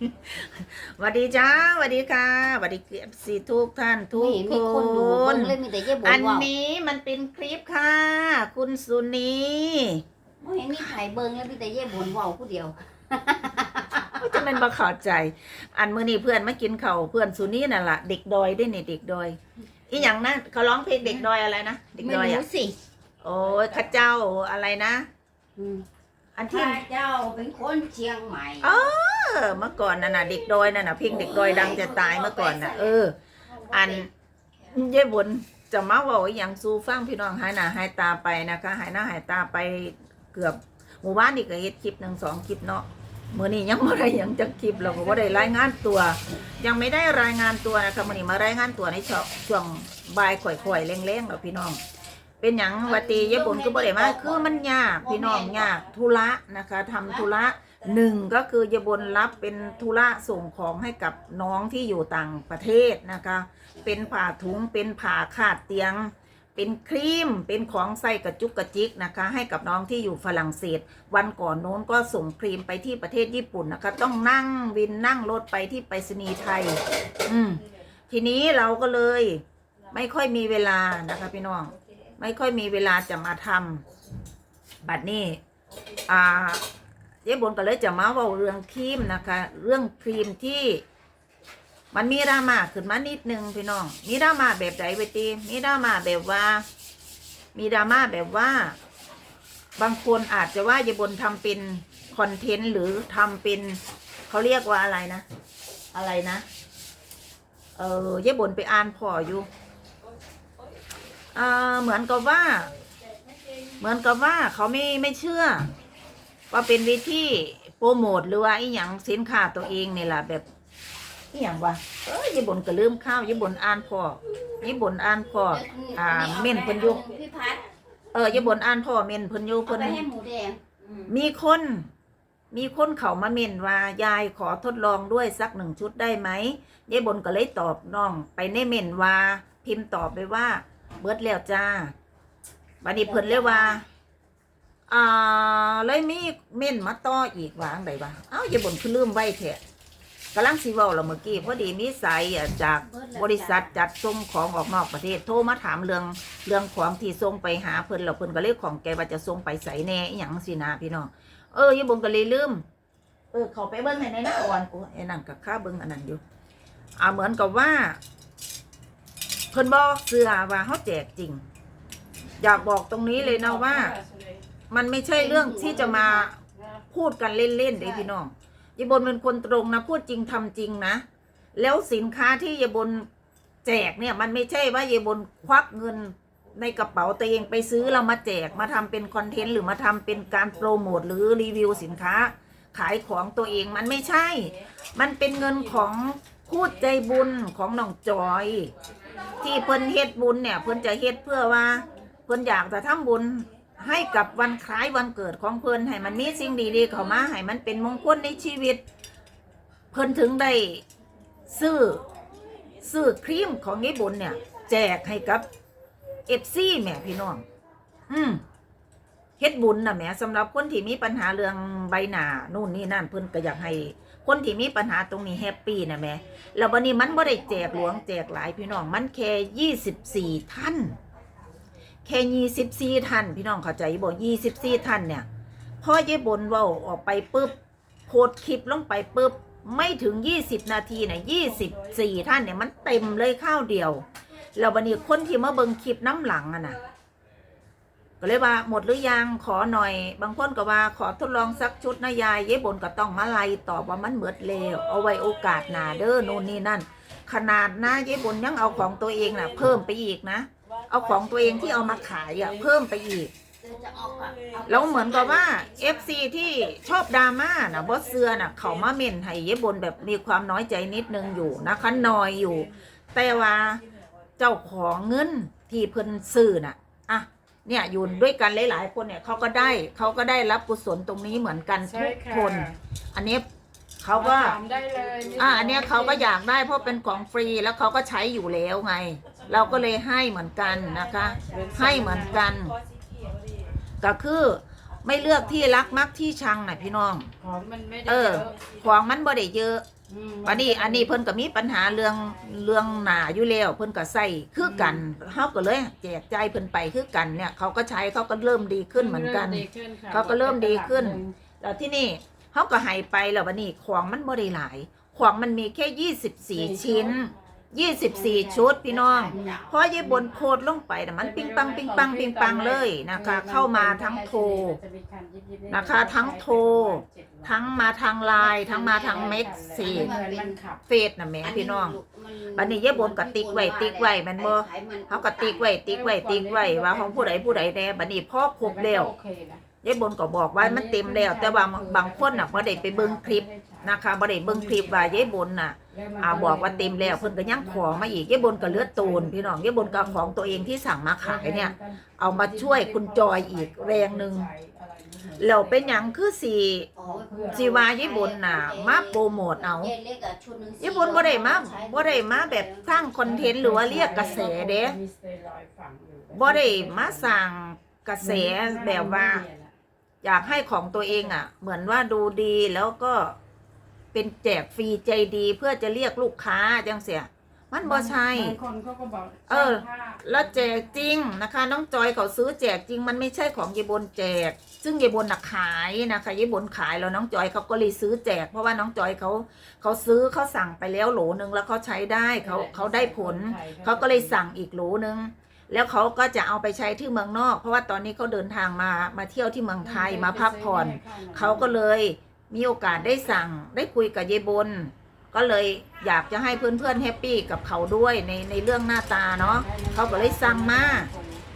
สวัสดีจ้าสวัสดีค่ะสวัสดีเอฟซีทุกท่านทุไม่กเห็นคมีคนดูเบิ่นงเลยมีแต่เย่บ่อันนว่านี้มันเป็นคลิปค่ะ คุณสุนีไม่เห็นมีไผเบิ่งเลยมีแต่เย่บ่นเว้าผู้เดียวจะเป็นบาเข้าใจ อันมื้อนี้เพื่อนมากินข้าวเพื่อนสุนีนั่นล่ะเด็กดอยได้นี่เด็กดอย อีหยังนะเขาร้องเพลงเด็กดอยอะไรนะเด็กไม่ดอยรู้อะสิโอ้ยข้าเจ้าอะไรนะอืมอันที่ข้าเจ้าเป็นคนเชียงใหม่เออเมื่อก่อนน่ะนะเด็กดอยนั่นน่ะเพลงเด็กดอยดังจะตายเมื่อก่อนน่ะ เออ อันเย่บนจะมาบอกว่าอย่างสู้ฟังพี่น้องหายหน้าหายตาไปนะคะหายหน้าหายตาไปเกือบหมู่บ้านนี่ก็เฮ็ดคลิปหนึ่งสองคลิปเนาะมื่อนี้ยังไม่ได้หยังจะคลิปเราก็บ่ได้รายงานตัว ยังไม่ได้รายงานตัวนะคะมื่อนี้มารายงานตัวในช่วงช่วงบ่ายข่อยๆแรงๆแล้วพี่น้อง เป็นหยังวัตีเย่บนก็บ่ได้มาคือมันยากพี่น้องยากธุระนะคะทำธุระ หนึ่งก็คือเยบนรับเป็นธุระส่งของให้กับน้องที่อยู่ต่างประเทศนะคะ เป็นผ่าถุงเป็นผ่าขาดเตียง เป็นครีมเป็นของใส่กระจุกกระจิกนะคะ ให้กับน้องที่อยู่ฝรั่งเศส วันก่อนโน้นก็ส่งครีมไปที่ประเทศญี่ปุ่นนะคะ ต้องนั่งวินนั่งรถไปที่ไปรษณีย์ไทย อืมทีนี้เราก็เลย ไม่ค่อยมีเวลานะคะพี่น้อง ไม่ค่อยมีเวลาจะมาทำบัดนี้ อ่า จ๊บนก็เลยจะมาเว่าเรื่องครีมนะคะ เรื่องครีมที่มันมีดราม่าขึ้นมานิดนึงพี่น้อง มีดราม่าแบบไหนไปตีมีดราม่าแบบว่า มีดราม่าแบบว่า บางคนอาจจะว่ายายบนทำเป็นคอนเทนต์หรือทำเป็นเขาเรียกว่าอะไรนะ อะไรนะ เออยายบนไปอ่านพออยู่เอ่อเหมือนกับว่า เหมือนกับว่าเขาไม่ไม่เชื่อ ว่าเป็นวิธีโปรโมทหรือว่าอีหยังสินค้าตัวเองนี่แหละแบบอีหยังวะเอ้ยญี่ปุ่นก็ลืมข้าวญี่ปุ่นอ่านพอญี่ปุ่นอ่านพออ่าเม่นเพิ่นอยู่พี่พัดเออญี่ปุ่นอ่านพอเม่นเพิ่นอยู่เอาเพิ่นไปให้หมูแดงอืมมีคน มีคนเขามาเม่นว่ายายขอทดลองด้วยสักหนึ่งชุดได้ไหมยายบนก็เลยตอบน้องไปในเม่นว่า พิมพ์ตอบไปว่า เบิดแล้วจ้าบัดนี้เพิ่นเลยว่า อ่าเลยมีเม่นมาต่ออีกวางใดบ้างเอ้ายายบนคือลืมไว้แท้กำลังสิเว้าแล้วเมื่อกี้พอดีมีสายอะจากบริษัทจัดส่งของออกนอกประเทศโทรมาถามเรื่องเรื่องของที่ส่งไปหาเพิ่นแล้วเพิ่นก็เลยของแกว่าจะส่งไปใส่แหน่อหยังสินะพี่น้องเอออยาบงก็เลยลืมเออเขาไปเบิ้งในในหน้าอ่อนโอ้ไอ้นั่นกับข้าเบิ้งอันนั้นอยู่อ่าเหมือนกับว่า เพิ่นบอกเสือว่าเขาแจกจริง อยากบอกตรงนี้เลยนะว่า มันไม่ใช่เรื่องที่จะมาพูดกันเล่นๆเด้พี่น้องยายบนเป็นคนตรงนะพูดจริงทำจริงนะ แล้วสินค้าที่ยายบนแจกเนี่ยมันไม่ใช่ว่ายายบนควักเงินในกระเป๋าตัวเองไปซื้อเรามาแจกมาทำเป็นคอนเทนต์หรือมาทำเป็นการโปรโมทหรือรีวิวสินค้า ขายของตัวเองมันไม่ใช่ มันเป็นเงินของพูดใจบุญของน้องจอย ที่เพิ่นเฮ็ดบุญเนี่ยเพิ่นจะเฮ็ดเพื่อว่า เพิ่นอยากจะทำบุญ ให้กับวันคล้ายวันเกิดของเพิ่นให้มันมีสิ่งดีๆเข้ามาให้มันเป็นมงคลในชีวิต เพิ่นถึงได้ซื้อซื้อครีมของญี่ปุ่นเนี่ย แจกให้กับเอฟซีแม่พี่น้อง อืมเฮ็ดบุญนะแหม่สำหรับคนที่มีปัญหาเรื่องใบหน้านู่นนี่นั่นเพิ่นก็อยากให้ คนที่มีปัญหาตรงนี้แฮปปี้นะแหม่แล้ววันนี้มันบ่ได้แจกหลวงแจกหลายพี่น้องมันแค่ยี่สิบสี่ท่าน แค่ยี่สิบสี่ท่านพี่น้องเข้าใจบ่ยี่สิบสี่ท่านเนี่ยพอเย่บนว้าออกไปปุ๊บโพสต์คลิปลงไปปุ๊บไม่ถึงยี่สิบนาทีเนี่ยยี่สิบสี่ท่านเนี่ยมันเต็มเลยข้าวเดียวแล้ววันนี้คนที่มาเบิ่งคลิปน้ำหลังอะนะก็เลยว่าหมดหรือยังขอหน่อย บางคนก็ว่าขอทดลองสักชุดนะยายเย้บนก็ต้องมาไล่ตอบว่ามันเหมือดแล้วเอาไว้โอกาสหนาเด้อโน่นนี่นั่น ขนาดนะเย้บนยังเอาของตัวเองน่ะ เพิ่มไปอีกนะ เอาของตัวเองที่เอามาขายอะเพิ่มไปอีกจะเอาอะอาแล้วเหมือนกับว่า FC ที่ชอบดราม่านะบอสเสือน่ะ เขามาเม่นให้เย้บนแบบมีความน้อยใจนิดนึงอยู่นะคะนอยอยู่ แต่ว่าเจ้าของเงินที่เพิ่นซื้อน่ะอะเนี่ยอยู่ด้วยกันหลาย ๆ คนเนี่ยเขาก็ได้เขาก็ได้รับกุศลตรงนี้เหมือนกันใช่ทุกค่ะคน อันนี้เขาก็ถามได้เลยไม่อะอันเนี้ยเขาก็อยากได้เพราะเป็นของฟรีแล้วเขาก็ใช้อยู่แล้วไง เราก็เลยให้เหมือนกันนะคะ ให้เหมือนกัน ก็คือไม่เลือกที่รักมักที่ชังน่ะพี่น้อง ของมันไม่ได้เออเยอะของมันบ่ได้เยอะมวันนี้อันนี้เพิ่นก็มีปัญหาเรื่องเรื่องหนาอยู่แล้วเพิ่นก็ใส่คือกันเฮาก็เลยแจกใจายเพิ่นไปคือกันเนี่ยเขาก็ใช้เขาก็เริ่มดีขึ้นเหมือนกัน ริ่ดีขึ้นค่ะเขาก็เริ่มดีขึ้น แล้วที่นี่เขาก็ให้ไปแล้ววันนี้ของมันบ่ได้หลาย ของมันมีแค่ 24 ชิ้น 24ชุดพี่น้องเพราะยายบนโพดลงไปแต่ะมันปิงปังปิงปังปิงปังเลยนะคะ เข้ามาทั้งโทรนะคะ ทั้งโทรทั้งมาทางไลน์ทั้งมาทางเม็กซีเหมือนเฟซน่ะแม่พี่น้องบัดนี้ยายบนก็ติ๊กไว้ติ๊กไว้ม่นบ่เขาก็ติ๊กไว้ติ๊กไว้ติ๊กไว้ว่าของผู้ใดผู้ใดแน่บัดนี้พ่อครบแล้วยายบนก็บอกว่ามันเต็มแล้ว แต่ว่าบางคนน่ะบ่ได้ไปเบิ่งคลิป นะคะบ่ได้เบิ่งคลิปว่ายายบนน่ะอ่าบอกว่าเต็มแล้วเพิ่นก็ยังของมาอีกยายบนก็เหลือดตูนพี่น้องยายบนก็ของตัวเองที่สั่งมาขายเนี่ย เอามาช่วยคุณจอยอีกแรงหนึ่งแล้วเป็นหยังคือสิสิว่ายายบนน่ะมาโปรโมทเอายายบนบ่ได้มาบ่ได้มาแบบสร้างคอนเทนต์หรือว่าเรียกกระแสเด้บ่ได้มาสร้างกระแสแบบว่า อยากให้ของตัวเองอะ เหมือนว่าดูดีแล้วก็ เป็นแจกฟรีใจดีเพื่อจะเรียกลูกค้าจังเสีย มันบ่ใช่ บางคนเขาก็บอกเออช่างภาพแล้วแจกจริงนะคะ น้องจอยเขาซื้อแจกจริง มันไม่ใช่ของยายบนแจก ซึ่งยายบนน่ะขายนะคะยายบนขายแล้วน้องจอยเขาก็เลยซื้อแจก เพราะว่าน้องจอยเขาเขาซื้อเขาสั่งไปแล้วโหลนึงแล้วเขาใช้ได้เขาเขาได้ผลเขาก็เลยสั่งอีกโหลนึง แล้วเขาก็จะเอาไปใช้ที่เมืองนอก เพราะว่าตอนนี้เขาเดินทางมามาเที่ยวที่เมืองไทยมาพักผ่อน เขาก็เลย มีโอกาสได้สั่งได้คุยกับยายบน ก็เลยอยากจะให้เพื่อนๆแฮปปี้กับเขาด้วยในในเรื่องหน้าตาเนาะเขาก็เลยสั่งมา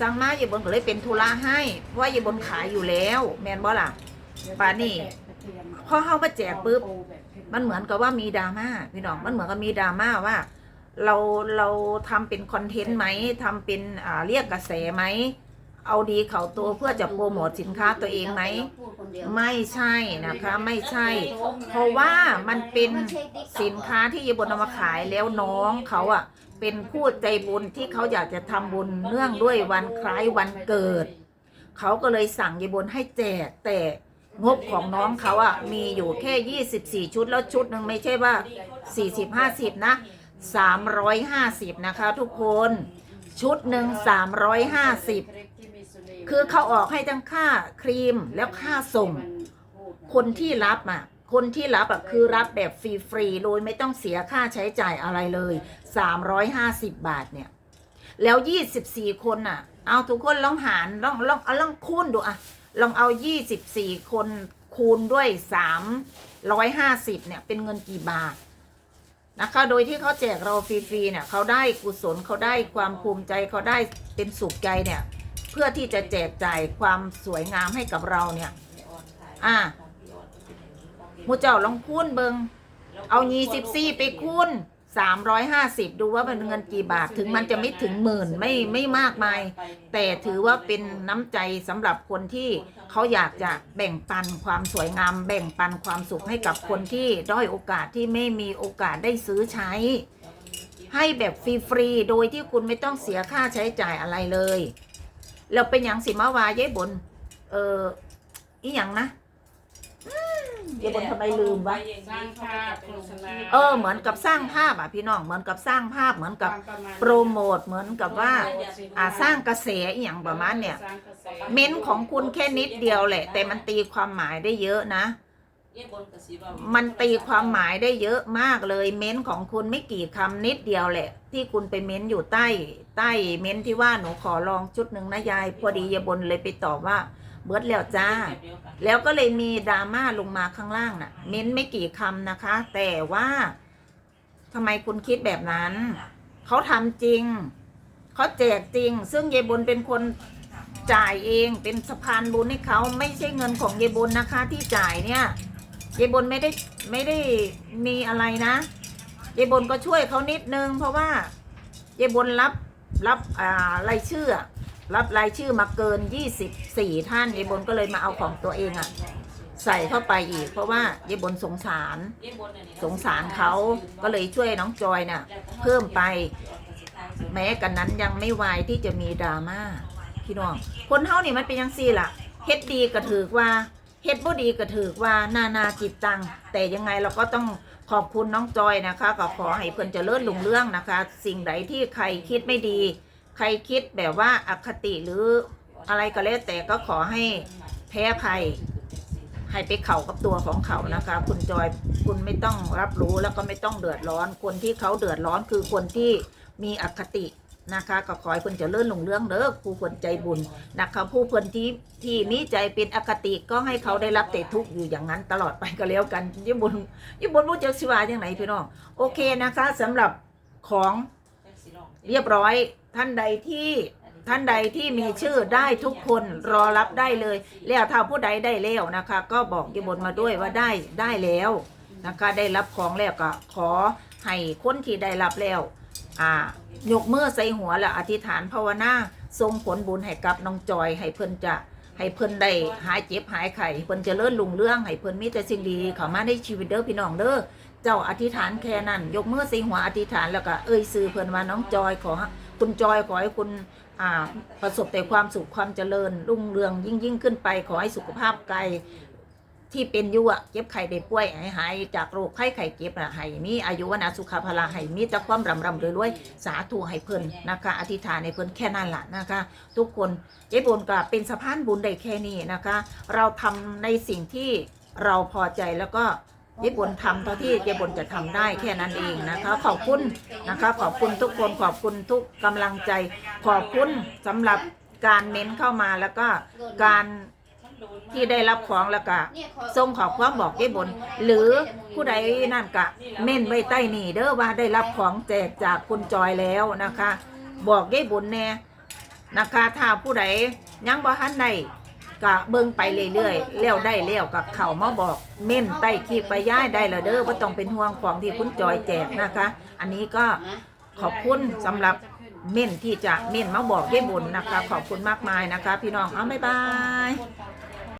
สั่งมายายบนก็เลยเป็นธุระให้เพราะว่ายายบนขายอยู่แล้ว แมนบ่ล่ะป่านนี้พอเข้ามาแจกปุ๊บมันเหมือนกับว่ามีดราม่าพี่น้องมันเหมือนกับมีดราม่าว่า เราเราทำเป็นคอนเทนต์ไหมทำเป็นอ่าเรียกกระแสไหม เอาดีเขาตัวเพื่อจะโปรโมทสินค้าตัวเองไหม ไม่ใช่นะคะ ไม่ใช่ เพราะว่ามันเป็นสินค้าที่ยายบนเอามาขายแล้วน้องเขาอะ เป็นผู้ใจบุญที่เขาอยากจะทำบุญเนื่องด้วยวันคล้ายวันเกิด เขาก็เลยสั่งยายบนให้แจกแต่งบของน้องเขาอะมีอยู่แค่ 24 ชุดแล้วชุดหนึ่งไม่ใช่ว่า 40 50 นะ 350 นะคะทุกคน ชุดหนึ่ง350 คือเขาออกให้ทั้งค่าครีมแล้วค่าส่ง คนที่รับอะ คนที่รับอะคือรับแบบฟรีๆโดยไม่ต้องเสียค่าใช้จ่ายอะไรเลย 350 บาทเนี่ย แล้ว 24 คนอะ เอาทุกคนลองหารลองลองเอาลองคูณดูอะ ลองเอา 24 คนคูณด้วย 350 เนี่ย เป็นเงินกี่บาทนะคะ โดยที่เขาแจกเราฟรีๆเนี่ยเขาได้กุศลเขาได้ความภูมิใจเขาได้เป็นสุขใจเนี่ย พื่อที่จะแจกจ่ายความสวยงามให้กับเราเนี่ย อ่าหมูเจ้าลองคูณเบิงเอายี่สิบสี่ไปคูณสามร้อยห้าสิบดูว่าเป็นเงินกี่บาทถึงมันจะไม่ถึงหมื่นไม่ไม่มากมาย แต่ถือว่าเป็นน้ำใจสำหรับคนที่เขาอยากจะแบ่งปันความสวยงาม แบ่งปันความสุขให้กับคนที่ด้อยโอกาสที่ไม่มีโอกาสได้ซื้อใช้ ให้แบบฟรีๆโดยที่คุณไม่ต้องเสียค่าใช้จ่ายอะไรเลย เราเป็นอย่างสิมาวายายบน เอออีหยังนะอืมยายบนทำไมลืมวะสร้างภาพโฆษณาเออ เหมือนกับสร้างภาพอะพี่น้องเหมือนกับสร้างภาพเหมือนกับโปรโมทเหมือนกับว่าอ่าสร้างกระแสอีหยังประมาณเนี่ย เม้นต์ของคุณแค่นิดเดียวแหละ แต่มันตีความหมายได้เยอะนะ มันตีความหมายได้เยอะมากเลยเม้นของคุณไม่กี่คำนิดเดียวแหละ ที่คุณไปเม้นอยู่ใต้ ใต้เม้นที่ว่าหนูขอลองชุดหนึ่งนะยาย พอดียายบนเลยไปตอบว่า เบิร์ดแล้วจ้า แล้วก็เลยมีดราม่าลงมาข้างล่างน่ะ เม้นไม่กี่คำนะคะ แต่ว่าทำไมคุณคิดแบบนั้น เขาทำจริง เขาแจกจริง ซึ่งยายบุญเป็นคนจ่ายเองเป็นสะพานบุญให้เขาไม่ใช่เงินของยายบุญนะคะ ที่จ่ายเนี่ย ยายบุญไม่ได้ไม่ได้มีอะไรนะยายบุญก็ช่วยเขานิดนึง เพราะว่ายายบุญรับรับอ่ารายชื่อ รับรายชื่อมาเกิน24ท่านยายบนก็เลยมาเอาของตัวเองอะใส่เข้าไปอีก เพราะว่ายายบนสงสาร สงสารเขาก็เลยช่วยน้องจอยน่ะ เพิ่มไป แม้กันนั้นยังไม่วายที่จะมีดราม่าพี่น้อง คนเฮานี่มันเป็นยังซี่ล่ะเฮ็ดดีก็ถือว่า เฮ็ดบ่ดีก็ถือว่านานาจิตตัง แต่ยังไงเราก็ต้องขอบคุณน้องจอยนะคะ ก็ขอให้เพิ่นเจริญรุ่งเรื่องนะคะ สิ่งใดที่ใครคิดไม่ดี ใครคิดแบบว่าอคติหรืออะไรก็แล้วแต่ก็ขอให้แพ้ภัยให้ไปเข่ากับตัวของเขานะคะ คุณจอยคุณไม่ต้องรับรู้แล้วก็ไม่ต้องเดือดร้อน คนที่เขาเดือดร้อนคือคนที่มีอคติ นะคะก็ขอให้คุณเจะเลื่อนลงเรื่องเด้อผู้คนใจบุญนะคะผู้คนที่ที่มีใจเป็นอคติก็ให้เขาได้รับแต่ทุกข์อยู่อย่างนั้นตลอดไปก็แล้วกันญี่ปุ่นญี่ปุ่นรู้จักสิวาอย่างไหนพี่น้องโอเคนะคะสำหรับของเรียบร้อยท่านใดที่ท่านใดที่มีชื่อได้ทุกคนรอรับได้เลย แล้วถ้าผู้ใดได้แล้วนะคะ ก็บอกยบนมาด้วยว่าได้ได้แล้วนะคะได้รับของแล้วก็ขอให้คนที่ได้รับแล้ว อ่ายกมือใส่หัวแล้วอธิษฐานภาวนาทรงผลบุญให้กับน้องจอยให้เพิ่นจะให้เพิ่นได้หายเจ็บหายไข้เพิ่นจะเลื่อนลุงเรื่องให้เพิ่นมีแต่สิ่งดีเข้ามาในชีวิตเด้อพี่น้องเด้อเจ้าอธิษฐานแค่นั้น ยกมือใส่หัวอธิษฐานแล้วก็เอ่ยซื้อเพิ่นว่าน้องจอยขอคุณจอยขอให้คุณประสบแต่ความสุขความเจริญรุ่งเรืองยิ่งยิ่งขึ้นไปขอให้สุขภาพกาย ที่เป็นอยู่อะเจ็บไข้ได้ป่วยให้หายจากโรคไข้ไข้เจ็บอะให้มีอายุวนะสุขภาละให้มีแต่ความรำรำรวยรวยสาธุให้เพิ่นนะคะ อธิษฐานให้เพิ่นแค่นั้นแหละนะคะ ทุกคนเจ๊บุญก็เป็นสะพานบุญได้แค่นี้นะคะ เราทำในสิ่งที่เราพอใจแล้วก็เจ๊บุญทำเท่าที่เจ๊บุญจะทำได้แค่นั้นเองนะคะ ขอบคุณนะคะ ขอบคุณทุกคนขอบคุณทุกกำลังใจ ขอบคุณสำหรับการเม้นเข้ามาแล้วก็การ ที่ได้รับของแล้วก็ส่งขอบความบอกได้บน หรือผู้ใดนั่นกะเม่นไว้ใต้นี่เด้อว่าได้รับของแจกจากคุณจอยแล้วนะคะ บอกได้บุญแน่นะคะถ้าผู้ใดยังบ่ทันได้ก็เบิ่งไปเรื่อยๆแล้วได้แล้วกับเขามาบอก เม่นใต้คลิปไปย้ายได้และเด้อบ่ต้องเป็นห่วงของที่คุณจอยแจกนะคะ อันนี้ก็ขอบคุณสำหรับเม่นที่จะเม่นมาบอกยายบุญนะคะ ขอบคุณมากมายนะคะ พี่น้องเอาบ๊ายบายย